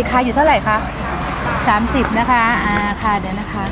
ติขายอยู่เท่าไหร่คะ30 นะคะอ่าค่ะเดี๋ยวนะคะ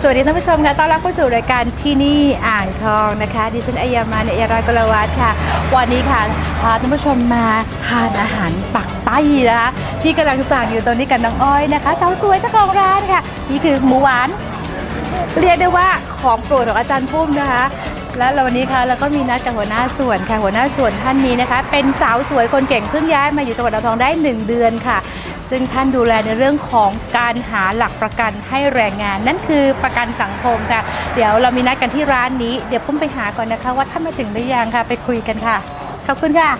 สวัสดีท่านผู้ชมค่ะต้อนรับเข้าสู่รายการที่นี่อ่างทองนะคะ ดิฉันอัยามาเนยรากลวัฒน์ค่ะ วันนี้ค่ะพาท่านผู้ชมมาทานอาหารปักใต้นะคะที่กำลังสั่งอยู่ตรงนี้กับน้องอ้อยนะคะสาวสวยเจ้าของร้านค่ะ นี่คือหมูหวาน เรียกได้ว่าของโปรดของอาจารย์พุ่มนะคะ และเราวันนี้ค่ะเราก็มีนัดกับหัวหน้าส่วนค่ะหัวหน้าส่วนท่านนี้นะคะ เป็นสาวสวยคนเก่งเพิ่งย้ายมาอยู่จังหวัดอ่างทองได้ 1 เดือนค่ะ ซึ่งท่านดูแลในเรื่องของการหาหลักประกันให้แรงงาน นั่นคือประกันสังคมค่ะ เดี๋ยวเรามีนัดกันที่ร้านนี้เดี๋ยวพุ่มไปหาก่อนนะคะ ว่าท่านมาถึงหรือยังค่ะ ไปคุยกันค่ะขอบคุณค่ะ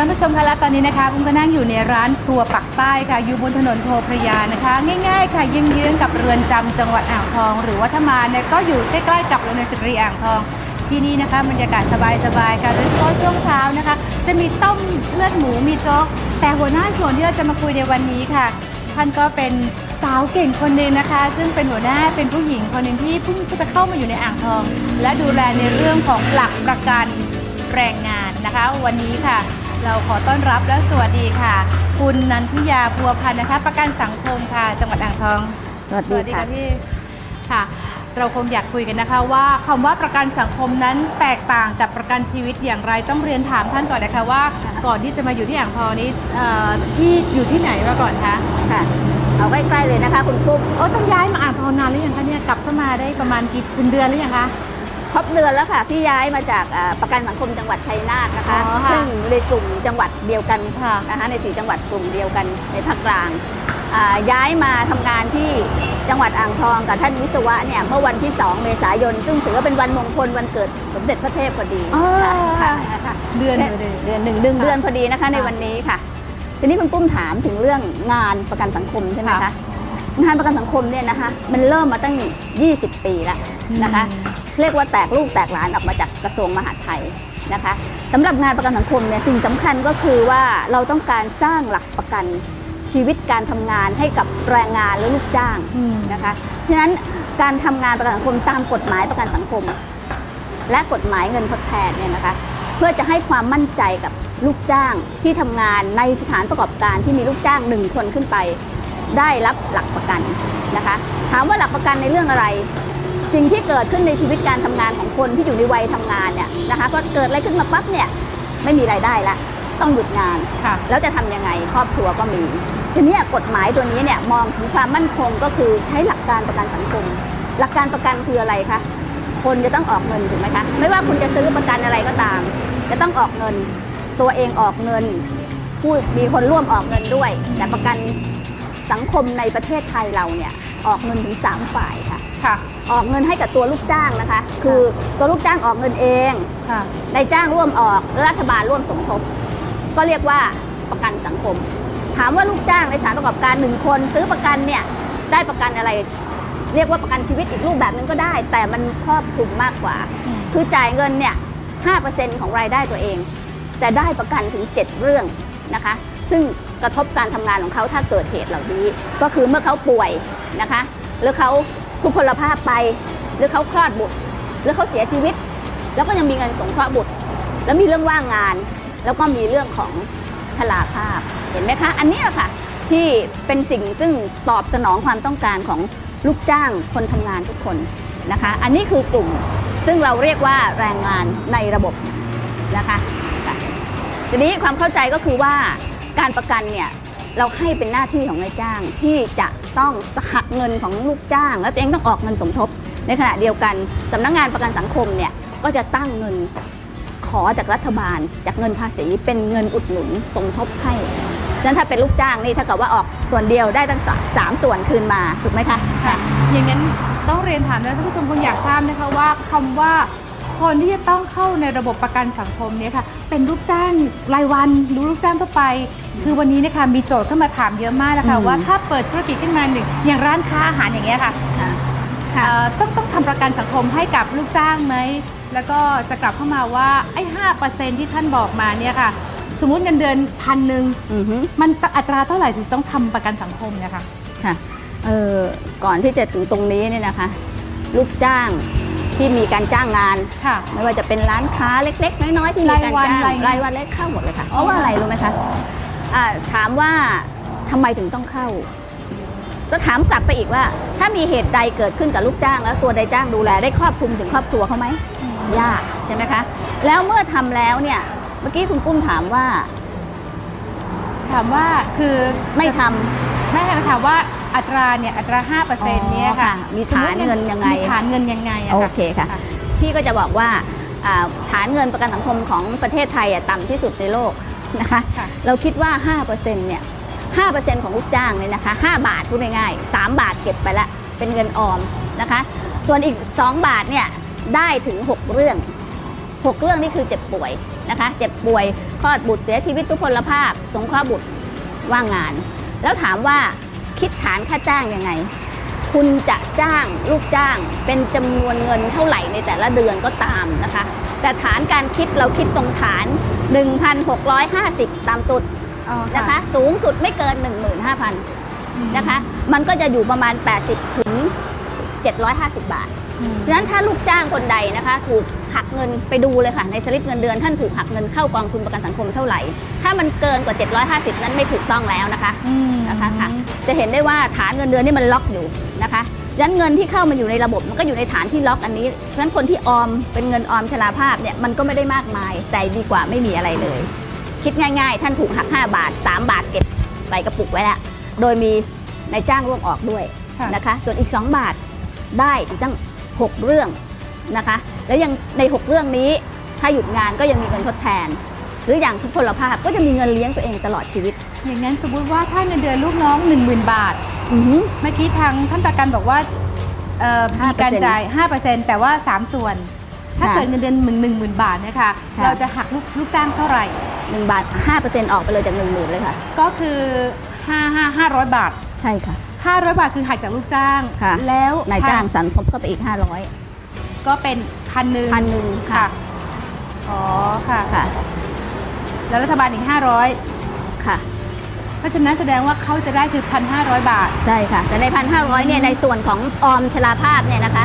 ท่านผู้ชมคะและตอนนี้นะคะผมก็นั่งอยู่ในร้านครัวปักใต้ค่ะ อยู่บนถนนโพพระยานะคะ ง่ายๆ ค่ะเยื้องๆกับเรือนจำจังหวัดอ่างทอง หรือว่าถ้ามาเนี่ยก็อยู่ใกล้ๆกับโรงเรียนสตรีอ่างทอง ที่นี่นะคะบรรยากาศสบายๆค่ะโดยเฉพาะช่วงเช้านะคะ จะมีต้มเลือดหมูมีโจ๊กแต่หัวหน้าส่วนที่เราจะมาคุยในวันนี้ค่ะ ท่านก็เป็นสาวเก่งคนหนึ่งนะคะ ซึ่งเป็นหัวหน้าเป็นผู้หญิงคนหนึ่งที่เพิ่งจะเข้ามาอยู่ในอ่างทอง และดูแลในเรื่องของหลักประกันแรงงานนะคะ วันนี้ค่ะ เราขอต้อนรับและสวัสดีค่ะ คุณนันทิยาพัวพันธ์นะคะ ประกันสังคมค่ะ จังหวัดอ่างทองสวัสดีค่ะพี่ค่ะ เราคงอยากคุยกันนะคะ ว่าคำว่าประกันสังคมนั้นแตกต่างกับประกันชีวิตอย่างไรต้องเรียนถามท่านก่อนนะคะว่า ก่อนที่จะมาอยู่ที่อ่างทองนี้เอ่อที่อยู่ที่ไหนมาก่อนคะค่ะเอาใกล้ๆเลยนะคะคุณปุ๊กโอ้ต้องย้ายมาอ่างทองนานหรือยังคะเนี่ยกลับเข้ามาได้ประมาณกี่เป็นเดือนหรือยังคะ ครบเดือนแล้วค่ะพี่ย้ายมาจากอ่าประกันสังคมจังหวัดชัยนาทนะคะอ๋อค่ะซึ่งในกลุ่มจังหวัดเดียวกันค่ะ นะคะในสีจังหวัดกลุ่มเดียวกันในภาคกลางอ่าย้ายมาทำงานที่จังหวัดอ่างทองกับท่านวิศวะเนี่ยเมื่อวันที่ 2 เมษายน ซึ่งถือว่าเป็นวันมงคลวันเกิดสมเด็จพระเทพพอดีอ๋อค่ะค่ะ เดือนเดืเดียวเลยเดือนหนึ่งเดือนค่ะเดือนพอดีนะคะในค่ะวันนี้ค่ะ ทีนี้คุณปุ้มถามถึงเรื่องงานประกันสังคมใช่ไหมค่ะคะ งานประกันสังคมเนี่ยนะคะมันเริ่มมาตั้ง 20 ปีแล้วนะคะอืมเรียกว่าแตกลูกแตกหลานออกมาจากกระทรวงมหาดไทยนะคะสำหรับงานประกันสังคมเนี่ยสิ่งสำคัญก็คือว่าเราต้องการสร้างหลักประกันชีวิตการทำงานให้กับแรงงานและลูกจ้างอืมนะคะฉะนั้นการทำงานประกันสังคมตามกฎหมายประกันสังคม และกฎหมายเงินทดแทนเนี่ยนะคะเพื่อจะให้ความมั่นใจกับลูกจ้างที่ทำงานในสถานประกอบการที่มีลูกจ้างหนึ่งคนขึ้นไป ได้รับหลักประกันนะคะ ถามว่าหลักประกันในเรื่องอะไร สิ่งที่เกิดขึ้นในชีวิตการทำงานของคนที่อยู่ในวัยทำงานเนี่ยนะคะพอเกิดอะไรขึ้นมาปั๊บเนี่ยไม่มีรายได้ละต้องหยุดงานค่ะแล้วจะทำยังไงครอบครัวก็มี ทีนี้กฎหมายตัวนี้เนี่ยมองถึงความมั่นคงก็คือใช้หลักการประกันสังคม หลักการประกันคืออะไรคะคนจะต้องออกเงินถูกไหมคะไม่ว่าคุณจะซื้อประกันอะไรก็ตาม จะต้องออกเงินตัวเองออกเงินผู้มีคนร่วมออกเงินด้วย แต่ประกัน สังคมในประเทศไทยเราเนี่ยออกเงินถึงสามฝ่ายค่ะค่ะ ออกเงินให้กับตัวลูกจ้างนะคะ คือตัวลูกจ้างออกเงินเองค่ะนายจ้างร่วมออกและรัฐบาลร่วมสมทบ ก็เรียกว่าประกันสังคม ถามว่าลูกจ้างในสถานประกอบการหนึ่งคน ซื้อประกันเนี่ยได้ประกันอะไร เรียกว่าประกันชีวิตอีกรูปแบบหนึงก็ได้ แต่มันครอบคลุมมากกว่าอืมคือจ่ายเงินเนี่ย5%ของรายได้ตัวเอง แต่ได้ประกันถึง 7 เรื่องนะคะ ซึ่ง กระทบการทำงานของเขาถ้าเกิดเหตุเหล่านี้ ก็คือเมื่อเขาป่วยนะคะ หรือเขาทุพพลภาพไป หรือเขาคลอดบุตร หรือเขาเสียชีวิต แล้วก็ยังมีเงินสงเคราะห์บุตร แล้วมีเรื่องว่างงาน แล้วก็มีเรื่องของชราภาพเห็นไหมคะ อันนี้ค่ะที่เป็นสิ่งซึ่งตอบสนองความต้องการของลูกจ้างคนทำงานทุกคนนะคะ อันนี้คือกลุ่มซึ่งเราเรียกว่าแรงงานในระบบนะคะทีนี้ความเข้าใจก็คือว่า การประกันเนี่ยเราให้เป็นหน้าที่ของนายจ้างที่จะต้องหักเงินของลูกจ้าง แล้วตัวเองต้องออกเงินสมทบ ในขณะเดียวกันสำนักงานประกันสังคมเนี่ยก็จะตั้งเงินขอจากรัฐบาล จากเงินภาษีเป็นเงินอุดหนุนสมทบให้ฉะนั้นถ้าเป็นลูกจ้างนี่ถ้าเกิดว่าออกส่วนเดียวได้ตั้งสามส่วนคืนมาถูกไหมคะค่ะอย่างนั้นต้องเรียนถามด้วยท่านผู้ชมคงอยากทราบนะคะว่าคำว่า คนที่จะต้องเข้าในระบบประกันสังคมเนี่ยค่ะ เป็นลูกจ้างรายวันหรือลูกจ้างทั่วไป คือวันนี้นะคะมีโจทย์เข้ามาถามเยอะมากนะคะอืมว่าถ้าเปิดธุรกิจขึ้นมาหนึ่งอย่างร้านค้าอาหารอย่างเงี้ยค่ะค่ะเอ่อต้องต้องทำประกันสังคมให้กับลูกจ้างไหมแล้วก็จะกลับเข้ามาว่าไอ้ห้าเปอร์เซ็นที่ท่านบอกมาเนี่ยค่ะ สมมุติเงินเดือนพันหนึ่งอือฮึมันอัตราเท่าไหร่ถึงต้องทำประกันสังคมเนี่ยค่ะค่ะเออก่อนที่จะถึงตรงนี้เนี่ยนะคะ ลูกจ้าง ที่มีการจ้างงาน ค่ะ ไม่ว่าจะเป็นร้านค้าเล็ก ๆ น้อยๆที่มีการรายวันจ้างอะไรเงี้ยรายวันเล็กเข้าหมดเลยค่ะ เพอ๋อราะว่าอะไรรู้ไหมคะอ่าถามว่าทำไมถึงต้องเข้า ก็ถามกลับไปอีกว่า ถ้ามีเหตุใดเกิดขึ้นกับลูกจ้าง แล้วตัวนายจ้างดูแลได้ครอบคลุมถึงครอบครัวเขาไหม ยากใช่ไหมคะ แล้วเมื่อทำแล้วเนี่ย เมื่อกี้คุณปุ้มถามว่าถามว่าคือไม่ทำแม่ถามว่า อัตราเนี่ยอัตรา5%เปอร์เซ็นต์เนี่ยค่ะอ๋อค่ะมีฐานเงินยังไงมีฐานเงินยังไงอะโอค่ะเคค่ะพี่ก็จะบอกว่าอ่าฐานเงินประกันสังคมของประเทศไทยอะต่ำที่สุดในโลกนะคะค่ะเราคิดว่า 5%เนี่ย5%ของลูกจ้างเนี่ยนะคะ5บาทพูดง่ายๆ3บาทเก็บไปละเป็นเงินออมนะคะ ส่วนอีก 2 บาทเนี่ยได้ถึง 6 เรื่อง 6 เรื่องนี่คือเจ็บป่วยนะคะ เจ็บป่วยคลอดบุตรเสียชีวิตทุพพลภาพ สงเคราะห์บุตรว่างงาน แล้วถามว่า คิดฐานค่าจ้างยังไง คุณจะจ้างลูกจ้างเป็นจำนวนเงินเท่าไหร่ในแต่ละเดือนก็ตามนะคะ แต่ฐานการคิดเราคิดตรงฐาน 1,650 ตามตุดอ๋อนะคะ สูงสุดไม่เกิน 15,000นะคะ มันก็จะอยู่ประมาณ 80ถึง750 บาทอืมฉะนั้นถ้าลูกจ้างคนใดนะคะ ถูก หักเงินไปดูเลยค่ะ ในสลิปเงินเดือนท่านถูกหักเงินเข้ากองทุนประกันสังคมเท่าไหร่ ถ้ามันเกินกว่า 750 นั้นไม่ถูกต้องแล้วนะคะอืมนะคะค่ะจะเห็นได้ว่าฐานเงินเดือนนี่มันล็อกอยู่นะคะดังนั้นเงินที่เข้ามาอยู่ในระบบมันก็อยู่ในฐานที่ล็อกอันนี้เพราะฉะนั้นคนที่ออมเป็นเงินออมชราภาพเนี่ยมันก็ไม่ได้มากมายแต่ดีกว่าไม่มีอะไรเลย คิดง่าย ๆ ท่านถูกหัก 5 บาท 3 บาทเก็บใส่กระปุกไว้แล้วโดยมีนายจ้างร่วมออกด้วยค่ะนะคะ ส่วนอีก 2 บาทได้อีกตั้ง 6 เรื่อง นะคะ แล้วยังใน 6 เรื่องนี้ ถ้าหยุดงานก็ยังมีเงินทดแทน หรืออย่างทุพพลภาพก็จะมีเงินเลี้ยงตัวเองตลอดชีวิต อย่างนั้นสมมุติว่าถ้าเงินเดือนลูกน้อง 10,000 บาท อือหือ เมื่อกี้ทางท่านประกันบอกว่าเอ่อมีการจ่าย 5%แต่ว่า 3 ส่วน ถ้าค่ะเกิดเงินเดือนหนึ่งหมื่นบาทเนะคะ ค่ะ เราจะหักลูกลูกจ้างเท่าไหร่ หนึ่งบาทห้าเปอร์เซ็นต์ออกไปเลยจากหนึ่งหมื่นเลยค่ะ ก็คือ5 5 500 บาท ใช่ค่ะ 500 บาทคือหักจากลูกจ้าง ค่ะ แล้วนายจ้างสันทบเข้าไปอีกห้าร้อย ก็เป็นพันหนึ่งพันหนึ่งค่ะค่ะอ๋อค่ะ ค่ะ แล้วรัฐบาลอีก500ค่ะ เพราะฉะนั้นแสดงว่าเขาจะได้คือ1,500บาท ใช่ค่ะ แต่ในพันห้าร้อยเนี่ยในส่วนของออมชราภาพเนี่ยนะคะ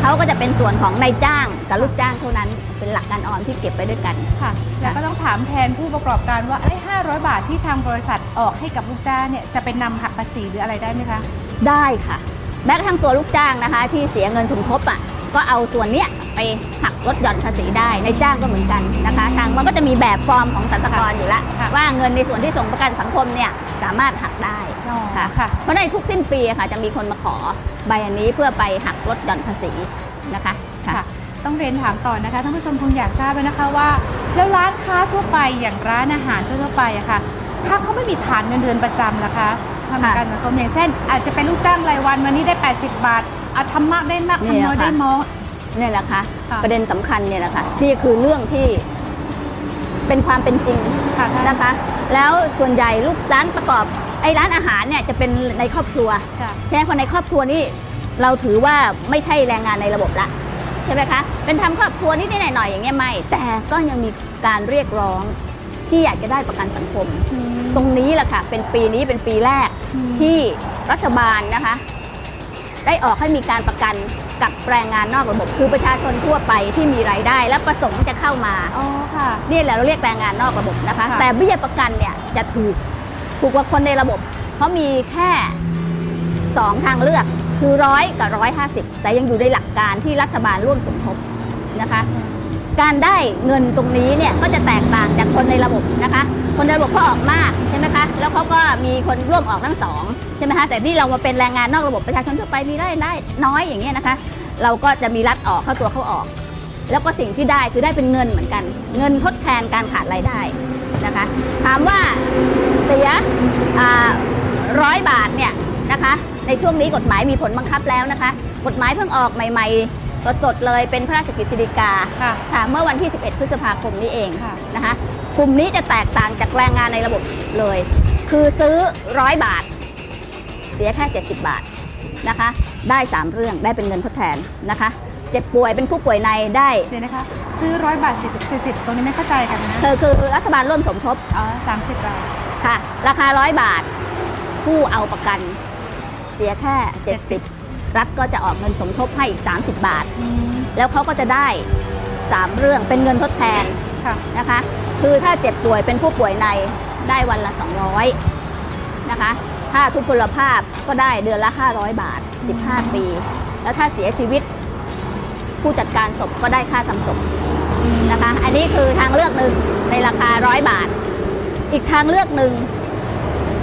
เขาก็จะเป็นส่วนของนายจ้างกับลูกจ้างเท่านั้น เป็นหลักการออมที่เก็บไปด้วยกันค่ะ แล้วก็ต้องถามแทนผู้ประกอบการว่าเอ้ย500บาทที่ทางบริษัทออกให้กับลูกจ้างเนี่ยจะเป็นนำหักภาษีหรืออะไรได้ไหมคะ ได้ค่ะแม้กระทั่งตัวลูกจ้างนะคะ ที่เสียเงินสมทบอะ ก็เอาส่วนเนี้ยไปหักลดหย่อนภาษีได้ในายจ้างก็เหมือนกันนะคะ ทางมันก็จะมีแบบฟอร์มของสรรพากรอยู่แล้วค่ะว่าเงินในส่วนที่ส่งประกันสังคมเนี่ยสามารถหักได้อ๋อค่ะค่ะเพราะในทุกสิ้นปีอะค่ะจะมีคนมาขอใบอันนี้เพื่อไปหักลดหย่อนภาษีนะคะค่ะต้องเรียนถามต่อนะคะท่านผู้ชมคงอยากทราบเลยนะคะว่า แล้วร้านค้าทั่วไปอย่างร้านอาหารทั่วๆไปอะค่ะ ถ้าเขาไม่มีฐานเงินเดือนประจำล่ะคะทำประกันสังคมอย่างเช่น อาจจะเป็นลูกจ้างรายวันวันนี้ได้ 80 บาท อาทำมากได้มากเนี่ยทำน้อยค่ะ ได้น้อย เนี่ยแหละค่ะค่ะ ประเด็นสำคัญเนี่ยแหละค่ะที่คือเรื่องที่เป็นความเป็นจริงค่ะท่านนะคะ แล้วส่วนใหญ่ลูกร้านประกอบไอ้ร้านอาหารเนี่ยจะเป็นในครอบครัว ค่ะ ใช่ไหมคนในครอบครัวนี่เราถือว่าไม่ใช่แรงงานในระบบละใช่ไหมคะ เป็นทำครอบครัวนิดๆหน่อยๆอย่างเงี้ยไม่ แต่ก็ยังมีการเรียกร้องที่อยากจะได้ประกันสังคม ตรงนี้แหละค่ะ เป็นปีนี้เป็นปีแรกอืม ที่รัฐบาลนะคะ ได้ออกให้มีการประกันกับแรงงานนอกระบบ คือประชาชนทั่วไปที่มีรายได้ และประสงค์จะเข้ามาอ๋อค่ะนี่แหละเราเรียกแรงงานนอกระบบนะคะค่ะแต่เบี้ยประกันเนี่ยจะถูกถูกกว่าคนในระบบ เพราะมีแค่สองทางเลือกคือร้อยกับร้อยห้าสิบแต่ยังอยู่ในหลักการที่รัฐบาลร่วมสมทบนะคะ การได้เงินตรงนี้เนี่ยก็จะแตกต่างจากคนในระบบนะคะ คนในระบบเขาออกมากใช่ไหมคะแล้วเขาก็มีคนร่วมออกทั้งสองใช่ไหมคะแต่ที่เรามาเป็นแรงงานนอกระบบประชาชนทั่วไปมีได้ได้น้อยอย่างเงี้ยนะคะ เราก็จะมีรัฐออกเข้าตัวเขาออก แล้วก็สิ่งที่ได้คือได้เป็นเงินเหมือนกัน เงินทดแทนการขาดรายได้นะคะ ถามว่าเสียร้อยบาทเนี่ยนะคะในช่วงนี้กฎหมายมีผลบังคับแล้วนะคะ กฎหมายเพิ่งออกใหม่ ๆ สดๆเลยเป็นพระราชกฤษฎีกาค่ะค่ะเมื่อวันที่ 11 พฤษภาคมนี้เองค่ะ นะคะกลุ่มนี้จะแตกต่างจากแรงงานในระบบเลย คือซื้อร้อยบาท เสียแค่ 70 บาทนะคะ ได้ 3 เรื่องได้เป็นเงินทดแทนนะคะ เจ็บป่วยเป็นผู้ป่วยในได้ เดี๋ยวนะคะ ซื้อร้อยบาท40 40 ตรงนี้ไม่เข้าใจกันนะเธอคือรัฐบาลร่วมสมทบอ๋อ30 บาทค่ะ ราคาร้อยบาท ผู้เอาประกัน เสียแค่ 70 รัฐก็จะออกเงินสมทบให้อีก 30 บาทอืมแล้วเขาก็จะได้ 3 เรื่องเป็นเงินทดแทนค่ะนะคะ คือถ้าเจ็บป่วยเป็นผู้ป่วยในได้วันละ 200 นะคะ ถ้าทุพพลภาพก็ได้เดือนละ 500 บาท 15 ปี แล้วถ้าเสียชีวิตผู้จัดการศพก็ได้ค่าทำศพนะคะ อันนี้คือทางเลือกหนึ่งในราคา 100 บาท อีกทางเลือกหนึ่ง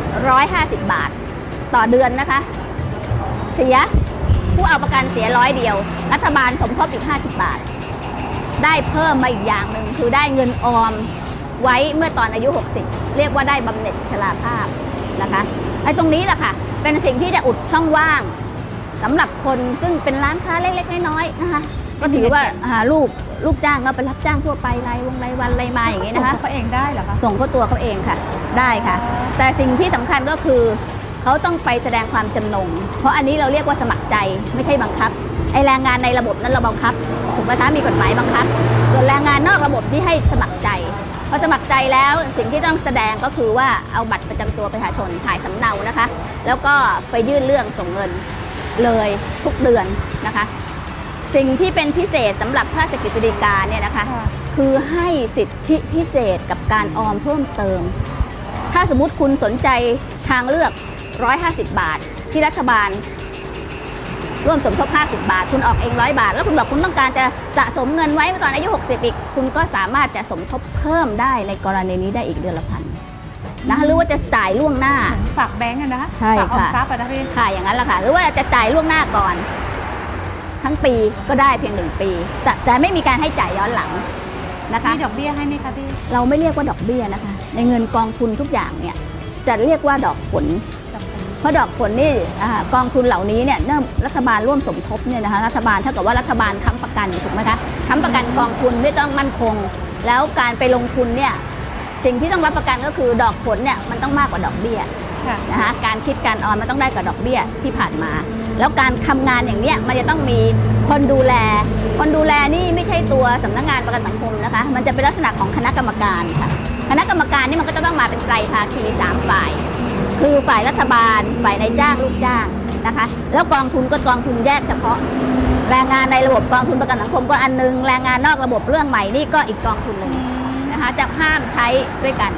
150 บาท ต่อเดือนนะคะ เสีย ผู้เอาประกันเสียร้อยเดียว รัฐบาลสมทบอีก 50 บาท ได้เพิ่มมาอีกอย่างหนึ่งคือได้เงินออมไว้เมื่อตอนอายุ 60 เรียกว่าได้บำเหน็จชราภาพนะคะไอ้ตรงนี้แหละค่ะ เป็นสิ่งที่จะอุดช่องว่างสำหรับคนซึ่งเป็นร้านค้าเล็กๆน้อยๆนะคะก็ถือว่าอ่าลูกลูกจ้างก็ไปรับจ้างทั่วไปรายวงรายวันรายมาอย่างนี้นะคะส่งเขาเองได้เหรอคะส่งเข้าตัวเขาเองค่ะ ได้ค่ะ แต่สิ่งที่สำคัญก็คือ เขาต้องไปแสดงความจำนง เพราะอันนี้เราเรียกว่าสมัครใจไม่ใช่บังคับ ไอแรงงานในระบบนั้นเราบังคับถูกไหมคะมีกฎหมายบังคับ ส่วนแรงงานนอกระบบที่ให้สมัครใจพอสมัครใจแล้วสิ่งที่ต้องแสดงก็คือว่าเอาบัตรประจำตัวประชาชนถ่ายสำเนานะคะ แล้วก็ไปยื่นเรื่องส่งเงินเลยทุกเดือนนะคะ สิ่งที่เป็นพิเศษสำหรับพระราชกฤษฎีกาเนี่ยนะคะค่ะคือให้สิทธิพิเศษกับการออมเพิ่มเติม ถ้าสมมติคุณสนใจทางเลือก 150 บาท ที่รัฐบาล ร่วมสมทบ 50 บาท คุณออกเอง 100 บาท แล้วคุณบอกคุณต้องการจะสะสมเงินไว้เมื่อตอนอายุ 60 อีก คุณก็สามารถจะสมทบเพิ่มได้ในกรณีนี้ได้อีกเดือนละพันนะคะหรือว่าจะจ่ายล่วงหน้าเหมือนฝากแบงก์อะนะคะใช่ฝากออมค่ะทรัพย์อะนะพี่ค่ะอย่างนั้นแหละค่ะหรือว่าจะจ่ายล่วงหน้าก่อน ทั้งปีก็ได้เพียงหนึ่งปี แต่แต่ไม่มีการให้จ่ายย้อนหลังนะคะมีดอกเบี้ยให้ไหมคะพี่เราไม่เรียกว่าดอกเบี้ยนะคะ ในเงินกองทุนทุกอย่างเนี่ย จะเรียกว่าดอกผลดอก เบี้ยเพราะดอกผลนี่อากองทุนเหล่านี้เนี่ยเนื่องรัฐบาลร่วมสมทบเนี่ยนะคะรัฐบาลเท่ากับว่ารัฐบาลค้ำประกันถูกไหมคะค้ำประกันกองทุนไม่ต้องมั่นคง แล้วการไปลงทุนเนี่ยสิ่งที่ต้องรับประกันก็คือดอกผลเนี่ยมันต้องมากกว่าดอกเบี้ยค่ะนะคะการคิดการออมมันต้องได้กับดอกเบี้ยที่ผ่านมา แล้วการทำงานอย่างเนี้ยมันจะต้องมีคนดูแล คนดูแลนี่ไม่ใช่ตัวสำนักงานประกันสังคมนะคะ มันจะเป็นลักษณะของคณะกรรมการค่ะคณะกรรมการนี่มันก็จะต้องมาเป็นไตรภาคีสามฝ่าย คือฝ่ายรัฐบาล ฝ่ายนายจ้างลูกจ้างนะคะ แล้วกองทุนก็กองทุนแยกเฉพาะ แรงงานในระบบกองทุนประกันสังคมก็อันหนึง แรงงานนอกระบบเรื่องใหม่นี่ก็อีกกองทุนหนึ่งนะคะจะห้ามใช้ด้วยกัน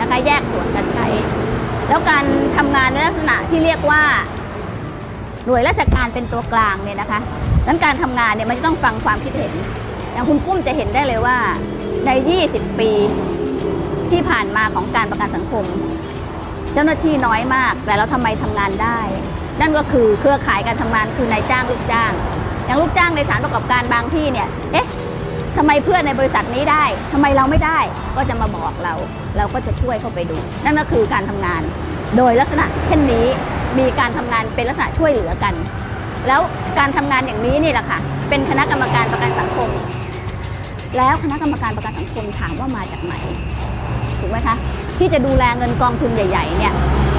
นะคะแยกส่วนกันใช้ แล้วการทำงานในลักษณะที่เรียกว่าหน่วยราชการเป็นตัวกลางเนี่ยนะคะนั้นการทำงานเนี่ยมันจะต้องฟังความคิดเห็น อย่างคุณปุ้มจะเห็นได้เลยว่าใน 20 ปีที่ผ่านมาของการประกันสังคม เจ้าหน้าที่น้อยมาก แต่เราทำไมทำงานได้ นั่นก็คือเครือข่ายการทำงานคือนายจ้างลูกจ้าง อย่างลูกจ้างในสานประกอบการบางที่เนี่ย เอ๊ะทำไมเพื่อนในบริษัทนี้ได้ทำไมเราไม่ได้ ก็จะมาบอกเรา เราก็จะช่วยเข้าไปดู นั่นก็คือการทำงาน โดยลักษณะเช่นนี้มีการทำงานเป็นลักษณะช่วยเหลือกัน แล้วการทำงานอย่างนี้นี่แหละค่ะ เป็นคณะกรรมการประกันสังคม แล้วคณะกรรมการประกันสังคมถามว่ามาจากไหน ถูกไหมคะ ที่จะดูแลเงินกองทุนใหญ่ๆเนี่ย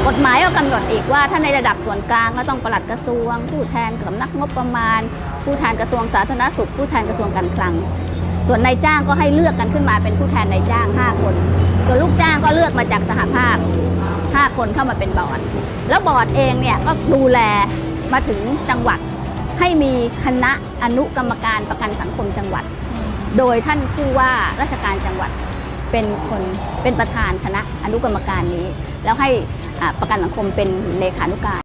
กฎหมายก็กำหนดอีกว่าถ้าในระดับส่วนกลางก็ต้องปลัดกระทรวง ผู้แทนสำนักงบประมาณ ผู้แทนกระทรวงสาธารณสุข ผู้แทนกระทรวงการคลัง ส่วนนายจ้างก็ให้เลือกกันขึ้นมาเป็นผู้แทนนายจ้าง 5 คนส่วนลูกจ้างก็เลือกมาจากสหภาพ 5 คนเข้ามาเป็นบอร์ดแล้วบอร์ดเองเนี่ยก็ดูแลมาถึงจังหวัดให้มีคณะอนุกรรมการประกันสังคมจังหวัด โดยท่านผู้ว่าราชการจังหวัด เป็นคนเป็นประธานคณะอนุกรรมการนี้ แล้วให้อาประกันสังคมเป็นเลขานุการ